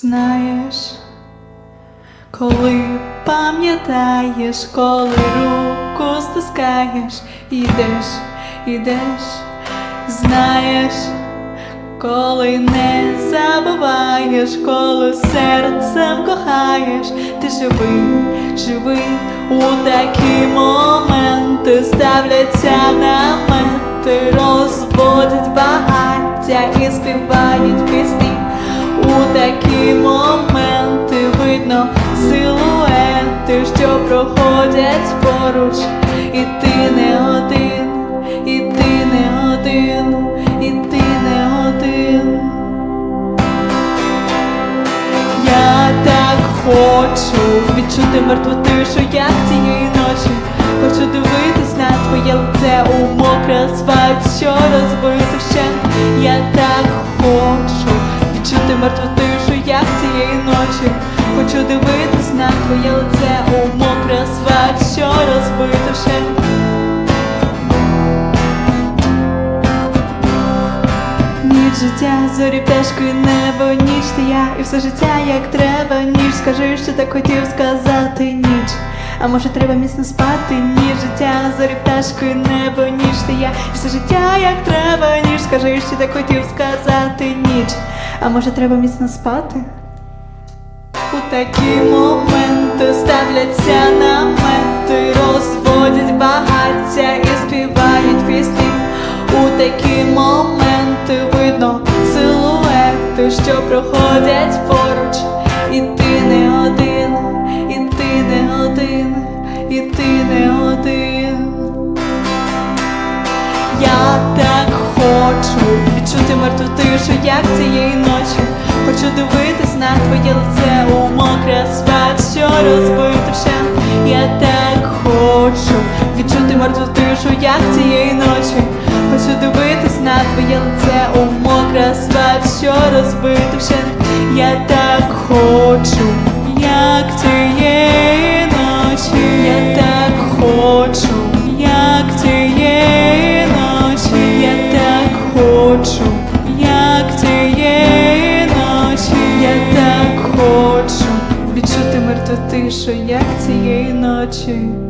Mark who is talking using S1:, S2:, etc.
S1: Знаєш, коли пам'ятаєш, коли руку стискаєш, ідеш, ідеш, знаєш, коли не забуваєш, коли серцем кохаєш, ти живий, живий у такі моменти ставляться намети, розводять багаття і співають пісні. У такі моменти видно силуети, що проходять поруч, і ти не один, і ти не один, і ти не один. Я так хочу відчути мертву тишу, як цієї ночі. Хочу дивитись на твоє лице у мокре асфальт, що розбито ночі. Хочу дивитись на твоє лице у мокре асфальт, що розбито вщент. Ніч життя, зорі пташки, небо, ніч ти я, і все життя як треба, ніч скажи, що так хотів сказати ніч. А може треба міцно спати, ніч життя, зорі пташки, небо, ніч ти я, і все життя як треба, ніч скажи, що так хотів сказати ніч. А може треба міцно спати? У такі моменти ставляться намети, розводять багаття і співають пісні. У такі моменти видно силуети, що проходять поруч, і ти не один, і ти не один, і ти не один. Я так хочу відчути мертву тишу, як цієї ночі. Хочу дивитись на твоє лице у мокре асфальт, що розбито вщент. Я так хочу відчути мертву тишу, як цієї ночі. Хочу дивитись на твоє лице у мокре асфальт, що розбито вщент. Я так хочу, хочу тишу, як цієї ночі.